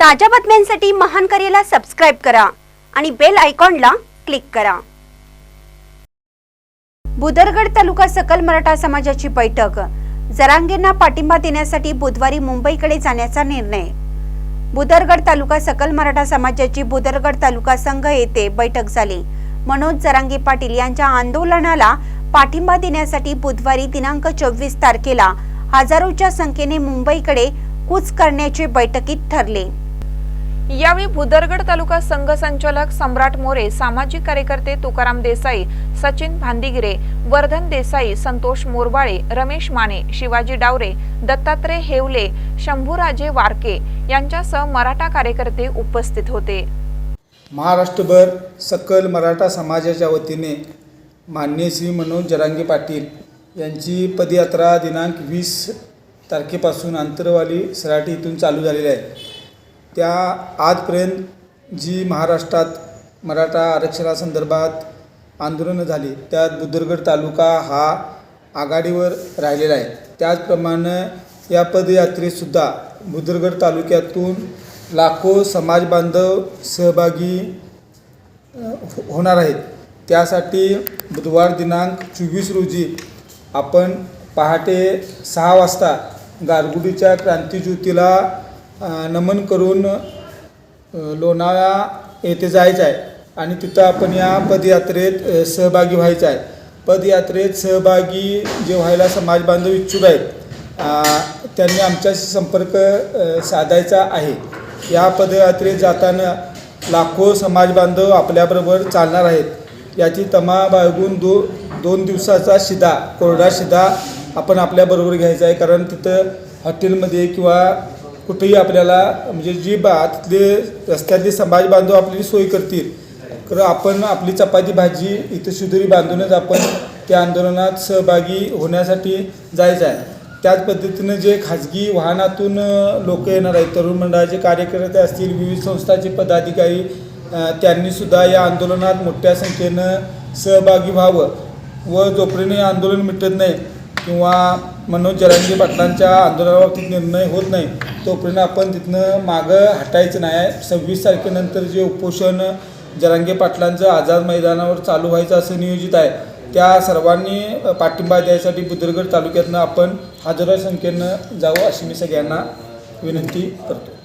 ताज्या बातम्यांसाठी महान करेला सबस्क्राईब करा आणि बेल आयकॉनला क्लिक करा. बुदरगड तालुका सकल मराठा समाजाची बैठक. जरांगेंना पाठिंबा देण्यासाठी बुधवारी मुंबईकडे जाण्याचा निर्णय. बुदरगड तालुका सकल मराठा समाजाची बुदरगड तालुका संघ येथे बैठक झाली. मनोज जरांगे पाटील यांच्या आंदोलनाला पाठिंबा देण्यासाठी बुधवारी दिनांक चोवीस तारखेला हजारोच्या संख्येने मुंबईकडे कूच करण्याचे बैठकीत ठरले. यावेळी भुदरगड तालुका संघ संचालक सम्राट मोरे सामाजिक कार्यकर्ते तुकाराम देसाई सचिन भांदिगिरे वर्धन देसाई संतोष मोरबाळे रमेश माने शिवाजी डावरे दत्तात्रय हेवले शंभूराजे वारके यांच्यासह मराठा कार्यकर्ते उपस्थित होते. महाराष्ट्रभर सकल मराठा समाजाच्या वतीने मान्य श्री मनोज जरांगे पाटील यांची पदयात्रा दिनांक वीस तारखेपासून आंतरवाली सराटी इथून चालू झालेली आहे. त्या आजपर्यंत जी महाराष्ट्रात मराठा आरक्षणासंदर्भात आंदोलनं झाली त्यात बुद्धरगड तालुका हा आघाडीवर राहिलेला आहे. त्याचप्रमाणे या पदयात्रेतसुद्धा बुद्धरगड तालुक्यातून लाखो समाज बांधव सहभागी होणार आहेत. त्यासाठी बुधवार दिनांक चोवीस रोजी आपण पहाटे सहा वाजता गारगुडीच्या क्रांतीज्योतीला नमन करून लोणावळा लोणाळा येथे जायचं आहे आणि तिथं आपण या पदयात्रेत सहभागी व्हायचं आहे पदयात्रेत सहभागी जे व्हायला समाज बांधव इच्छुक आहेत त्यांनी आमच्याशी संपर्क साधायचा आहे. या पदयात्रेत जाताना लाखो समाज बांधव आपल्याबरोबर चालणार आहेत. याची तमा बाळगून दो दोन दिवसाचा शिदा कोरडा शिदा आपण आपल्याबरोबर घ्यायचा आहे. कारण तिथं हॉटेलमध्ये किंवा कुठेही आपल्याला म्हणजे जी बा तिथले रस्त्यातले समाज बांधव आपली सोय करतील. तर आपण आपली चपाती भाजी इथं सुधरी बांधूनच आपण त्या आंदोलनात सहभागी होण्यासाठी जायचं आहे. त्याच पद्धतीनं जे खाजगी वाहनातून लोक येणार आहेत तरुण मंडळाचे कार्यकर्ते असतील विविध संस्थाचे पदाधिकारी त्यांनीसुद्धा या आंदोलनात मोठ्या संख्येनं सहभागी व्हावं. व जोपर्यंत हे आंदोलन मिटत नाही किंवा मनोज जरांगे पाटलांच्या आंदोलनाबाबतीत निर्णय होत नाही तोपर्यंत आपण तिथनं मागं हटायचं नाही. सव्वीस तारखेनंतर जे उपोषण जरांगे पाटलांचं आझाद मैदानावर चालू व्हायचं असं नियोजित आहे त्या सर्वांनी पाठिंबा द्यायसाठी बुद्रगड तालुक्यातनं आपण हजारो संख्येनं जावं अशी मी सगळ्यांना विनंती करतो.